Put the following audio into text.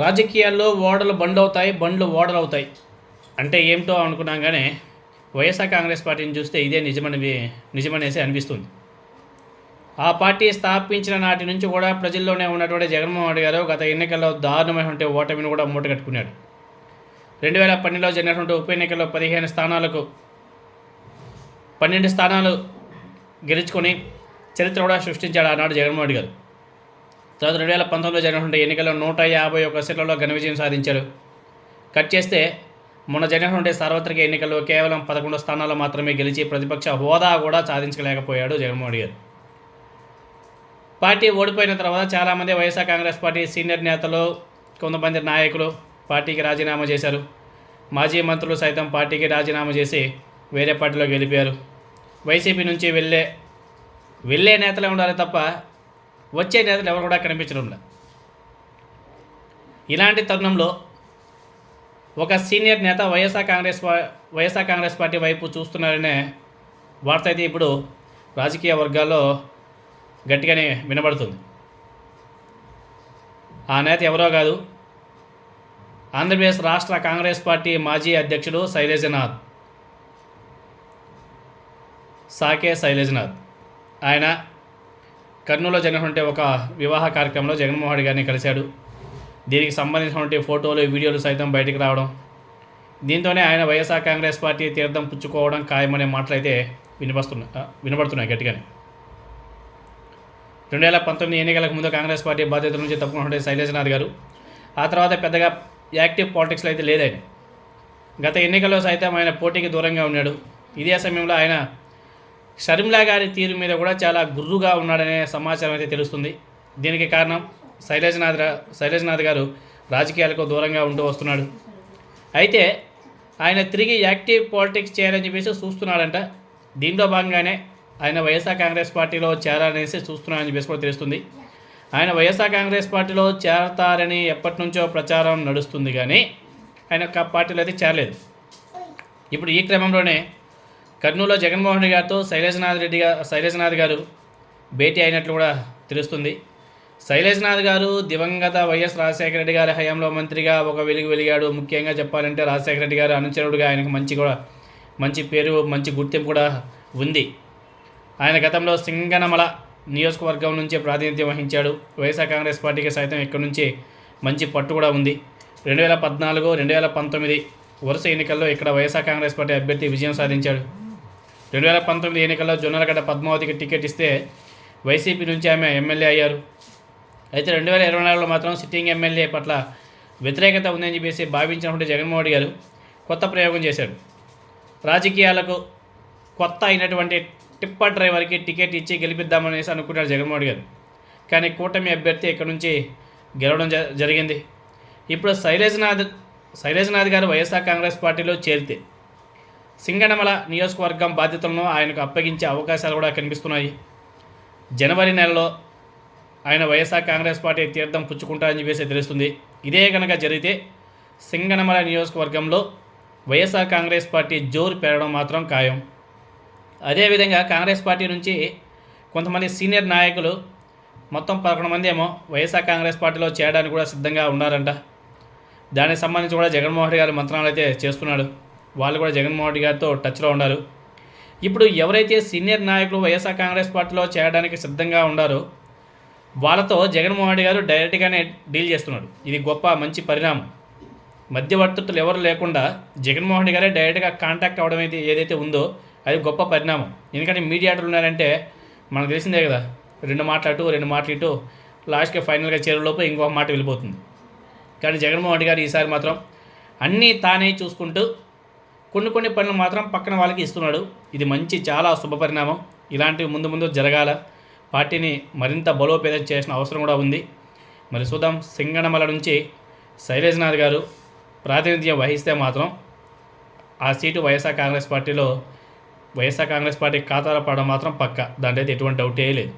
రాజకీయాల్లో ఓడలు బండ్లు అవుతాయి బండ్లు ఓడలు అవుతాయి అంటే ఏమిటో అనుకున్నాం కానీ వైఎస్ఆర్ కాంగ్రెస్ పార్టీని చూస్తే ఇదే నిజమని నిజమనేసి అనిపిస్తుంది. ఆ పార్టీ స్థాపించిన నాటి నుంచి కూడా ప్రజల్లోనే ఉన్నటువంటి జగన్మోహన్ రెడ్డి గారు గత ఎన్నికల్లో దారుణమైనటువంటి ఓటమిని కూడా మూటగట్టుకున్నాడు రెండు వేల పన్నెండులో జరిగినటువంటి ఉప ఎన్నికల్లో పదిహేను స్థానాలకు పన్నెండు స్థానాలు గెలుచుకొని చరిత్ర కూడా సృష్టించాడు ఆనాడు జగన్మోహన్ రెడ్డి గారు. తర్వాత రెండు వేల పంతొమ్మిదిలో జరిగినటువంటి ఎన్నికల్లో నూట యాభై ఒక్క సీట్లలో ఘన విజయం సాధించారు. కట్ చేస్తే మొన్న జరిగినటువంటి సార్వత్రిక ఎన్నికల్లో కేవలం పదకొండు స్థానాల్లో మాత్రమే గెలిచి ప్రతిపక్ష హోదా కూడా సాధించలేకపోయాడు జగన్మోహన్ గారు. పార్టీ ఓడిపోయిన తర్వాత చాలామంది వైఎస్ఆర్ కాంగ్రెస్ పార్టీ సీనియర్ నేతలు కొంతమంది నాయకులు పార్టీకి రాజీనామా చేశారు. మాజీ మంత్రులు సైతం పార్టీకి రాజీనామా చేసి వేరే పార్టీలో గెలిపారు వైసీపీ నుంచి వెళ్ళే వెళ్ళే నేతలే ఉండాలి తప్ప వచ్చే నేతలు ఎవరు కూడా కనిపించడం లేదు. ఇలాంటి తరుణంలో ఒక సీనియర్ నేత వైఎస్ఆర్ కాంగ్రెస్ వైఎస్ఆర్ కాంగ్రెస్ పార్టీ వైపు చూస్తున్నారనే వార్త అయితే ఇప్పుడు రాజకీయ వర్గాల్లో గట్టిగానే వినబడుతుంది. ఆ నేత ఎవరో కాదు. ఆంధ్రప్రదేశ్ రాష్ట్ర కాంగ్రెస్ పార్టీ మాజీ అధ్యక్షుడు శైలేజనాథ్. సాకే శైలేజనాథ్. ఆయన కర్నూలులో జరిగినటువంటి ఒక వివాహ కార్యక్రమంలో జగన్మోహన్ రెడ్డి గారిని కలిశాడు. దీనికి సంబంధించినటువంటి ఫోటోలు వీడియోలు సైతం బయటికి రావడం దీంతోనే ఆయన వైఎస్ఆర్ కాంగ్రెస్ పార్టీ తీర్థం పుచ్చుకోవడం ఖాయమనే మాటలు అయితే వినిపిస్తున్నా వినపడుతున్నాయి వినబడుతున్నాయి గట్టిగానే. రెండు వేల పంతొమ్మిది ఎన్నికలకు ముందు కాంగ్రెస్ పార్టీ బాధ్యతల నుంచి తప్పుకున్నటువంటి శైలేశనాథ్ గారు ఆ తర్వాత పెద్దగా యాక్టివ్ పాలిటిక్స్లో అయితే లేదాయన. గత ఎన్నికల్లో సైతం ఆయన పోటీకి దూరంగా ఉన్నాడు. ఇదే సమయంలో ఆయన షర్మిలా గారి తీరు మీద కూడా చాలా గుర్రుగా ఉన్నాడనే సమాచారం అయితే తెలుస్తుంది. దీనికి కారణం శైలజనాథ్ శైలజనాథ్ గారు రాజకీయాలకు దూరంగా ఉంటూ వస్తున్నాడు. అయితే ఆయన తిరిగి యాక్టివ్ పాలిటిక్స్ చేయాలని చెప్పేసి చూస్తున్నాడంట. దీంట్లో భాగంగానే ఆయన వైఎస్ఆర్ కాంగ్రెస్ పార్టీలో చేరాలనేసి చూస్తున్నాడని చెప్పేసి కూడా తెలుస్తుంది. ఆయన వైఎస్ఆర్ కాంగ్రెస్ పార్టీలో చేరతారని ఎప్పటి నుంచో ప్రచారం నడుస్తుంది కానీ ఆయన పార్టీలో అయితే చేరలేదు. ఇప్పుడు ఈ క్రమంలోనే కర్నూలులో జగన్మోహన్ రెడ్డి గారితో శైలేశనాథ్ రెడ్డి గారు శైలేశనాథ్ గారు భేటీ అయినట్లు కూడా తెలుస్తుంది. శైలేశనాథ్ గారు దివంగత వైఎస్ రాజశేఖర రెడ్డి గారి హయాంలో మంత్రిగా ఒక వెలుగు వెలిగాడు. ముఖ్యంగా చెప్పాలంటే రాజశేఖర రెడ్డి గారు అనుచరుడుగా ఆయనకు మంచి కూడా మంచి పేరు మంచి గుర్తింపు కూడా ఉంది. ఆయన గతంలో సింగనమల నియోజకవర్గం నుంచే ప్రాతినిధ్యం వహించాడు. వైఎస్ఆర్ కాంగ్రెస్ పార్టీకి సైతం ఇక్కడి నుంచి మంచి పట్టు కూడా ఉంది. రెండు వేల పద్నాలుగు రెండు వేల పంతొమ్మిది వరుస ఎన్నికల్లో ఇక్కడ వైఎస్ఆర్ కాంగ్రెస్ పార్టీ అభ్యర్థి విజయం సాధించాడు. రెండు వేల పంతొమ్మిది ఎన్నికల్లో జొన్నలగడ్డ పద్మావతికి టికెట్ ఇస్తే వైసీపీ నుంచి ఆమె ఎమ్మెల్యే అయ్యారు. అయితే రెండు వేల ఇరవై నాలుగులో మాత్రం సిట్టింగ్ ఎమ్మెల్యే పట్ల వ్యతిరేకత ఉందని చెప్పేసి భావించినప్పుడు జగన్మోహన్ రెడ్డి గారు కొత్త ప్రయోగం చేశాడు రాజకీయాలకు కొత్త అయినటువంటి టిప్పర్ డ్రైవర్కి టికెట్ ఇచ్చి గెలిపిద్దామనేసి అనుకున్నాడు జగన్మోహన్ రెడ్డి గారు. కానీ కూటమి అభ్యర్థి ఇక్కడ నుంచి గెలవడం జ- జరిగింది. ఇప్పుడు శైలేజ్నాథ్ శైలేజ్నాథ్ గారు వైఎస్ఆర్ కాంగ్రెస్ పార్టీలో చేరితే సింగనమల నియోజకవర్గం బాధ్యతలను ఆయనకు అప్పగించే అవకాశాలు కూడా కనిపిస్తున్నాయి. జనవరి నెలలో ఆయన వైఎస్ఆర్ కాంగ్రెస్ పార్టీ తీర్థం పుచ్చుకుంటారని చెప్పేసి తెలుస్తుంది. ఇదే కనుక జరిగితే సింగనమల నియోజకవర్గంలో వైఎస్ఆర్ కాంగ్రెస్ పార్టీ జోరు పెరగడం మాత్రం ఖాయం. అదేవిధంగా కాంగ్రెస్ పార్టీ నుంచి కొంతమంది సీనియర్ నాయకులు మొత్తం పదకొండు మంది ఏమో వైఎస్ఆర్ కాంగ్రెస్ పార్టీలో చేరడానికి కూడా సిద్ధంగా ఉన్నారంట. దానికి సంబంధించి కూడా జగన్మోహన్ రెడ్డి గారు మంత్రాలు అయితే చేస్తున్నాడు. వాళ్ళు కూడా జగన్మోహన్ రెడ్డి గారితో టచ్లో ఉన్నారు ఇప్పుడు ఎవరైతే సీనియర్ నాయకులు వైఎస్ఆర్ కాంగ్రెస్ పార్టీలో చేరడానికి సిద్ధంగా ఉన్నారో వాళ్ళతో జగన్మోహన్ రెడ్డి గారు డైరెక్ట్గానే డీల్ చేస్తున్నాడు ఇది గొప్ప మంచి పరిణామం. మధ్యవర్తులు ఎవరు లేకుండా జగన్మోహన్ రెడ్డి గారే డైరెక్ట్గా కాంటాక్ట్ అవ్వడం అయితే ఏదైతే ఉందో అది గొప్ప పరిణామం. ఎందుకంటే మీడియాటర్లు ఉన్నారంటే మనకు తెలిసిందే కదా రెండు మాటలు అటు రెండు మాటలు ఇటు లాస్ట్కి ఫైనల్గా చేరులోపు ఇంకొక మాట వెళ్ళిపోతుంది. కానీ జగన్మోహన్ రెడ్డి గారు ఈసారి మాత్రం అన్నీ తానే చూసుకుంటూ కొన్ని కొన్ని పనులు మాత్రం పక్కన వాళ్ళకి ఇస్తున్నాడు. ఇది మంచి చాలా శుభ పరిణామం. ఇలాంటివి ముందు ముందు జరగాల. పార్టీని మరింత బలోపేతం చేసిన అవసరం కూడా ఉంది. మరి చూద్దాం. సింగనమల నుంచి శైలేజ్నాథ్ గారు ప్రాతినిధ్యం వహిస్తే మాత్రం ఆ సీటు వైఎస్ఆర్ కాంగ్రెస్ పార్టీలో వైఎస్ఆర్ కాంగ్రెస్ పార్టీ ఖాతాలో పడడం మాత్రం పక్క. దాంట్లో అయితే ఎటువంటి డౌటే లేదు.